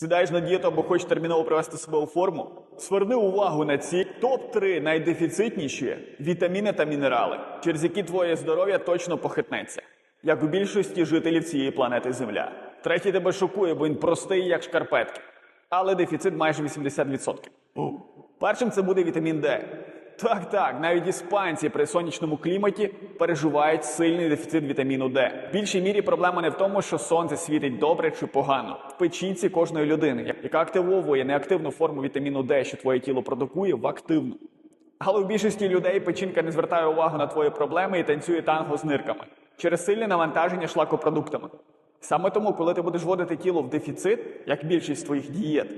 Сідаєш на дієту або хочеш терміново привести себе у форму? Зверни увагу на ці топ-3 найдефіцитніші вітаміни та мінерали, через які твоє здоров'я точно похитнеться, як у більшості жителів цієї планети Земля. Третій тебе шокує, бо він простий, як шкарпетки, але дефіцит майже 80%. Першим це буде вітамін Д. Так, так, навіть іспанці при сонячному кліматі переживають сильний дефіцит вітаміну Д. В більшій мірі проблема не в тому, що сонце світить добре чи погано. В печінці кожної людини, яка активовує неактивну форму вітаміну Д, що твоє тіло продукує, в активну. Але у більшості людей печінка не звертає увагу на твої проблеми і танцює танго з нирками через сильне навантаження шлакопродуктами. Саме тому, коли ти будеш вводити тіло в дефіцит, як більшість твоїх дієт,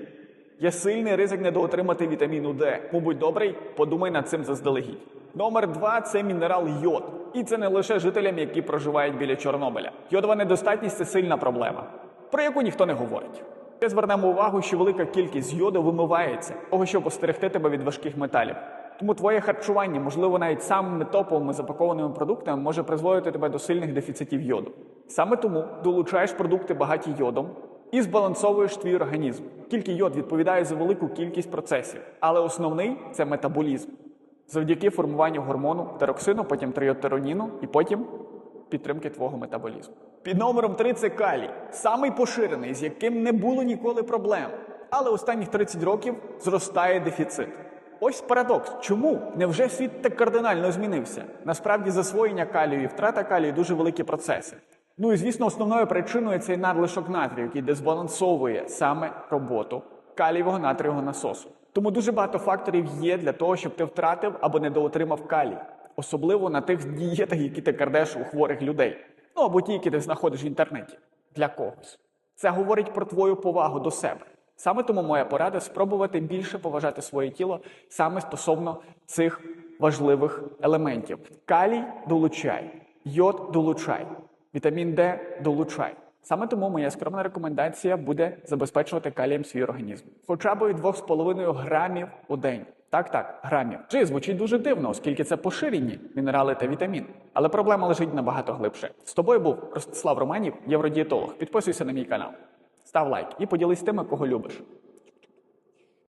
Є сильний ризик недоотримати вітаміну Д. Тому будь добрий, подумай над цим заздалегідь. Номер два це мінерал йод. І це не лише жителям, які проживають біля Чорнобиля. Йодова недостатність це сильна проблема, про яку ніхто не говорить. Ми звернемо увагу, що велика кількість йоду вимивається, того, щоб остерегти тебе від важких металів. Тому твоє харчування, можливо, навіть самими топовими запакованими продуктами може призводити тебе до сильних дефіцитів йоду. Саме тому долучаєш продукти багаті йодом, і збалансовуєш твій організм. Тільки йод відповідає за велику кількість процесів, але основний це метаболізм. Завдяки формуванню гормону тероксину, потім тріотероніну і потім підтримки твого метаболізму. Під номером 3 це калій, самий поширений, з яким не було ніколи проблем. Але останніх 30 років зростає дефіцит. Ось парадокс. Чому? Невже світ так кардинально змінився? Насправді засвоєння калію і втрата калію дуже великі процеси. Ну і звісно, основною причиною цей надлишок натрію, який дезбалансовує саме роботу калієвого натрієвого насосу. Тому дуже багато факторів є для того, щоб ти втратив або недоотримав калій, особливо на тих дієтах, які ти крадеш у хворих людей, ну або ті, які ти знаходиш в інтернеті для когось. Це говорить про твою повагу до себе. Саме тому моя порада спробувати більше поважати своє тіло саме стосовно цих важливих елементів. Калій долучай, йод долучай. Вітамін Д долучай. Саме тому моя скромна рекомендація буде забезпечувати калієм свій організм. Від 2,5 грамів у день. Так, так, грамів. Чи звучить дуже дивно, оскільки це поширені мінерали та вітамін. Але проблема лежить набагато глибше. З тобою був Ростислав Романів, євродієтолог. Підписуйся на мій канал, став лайк і поділись тими, кого любиш.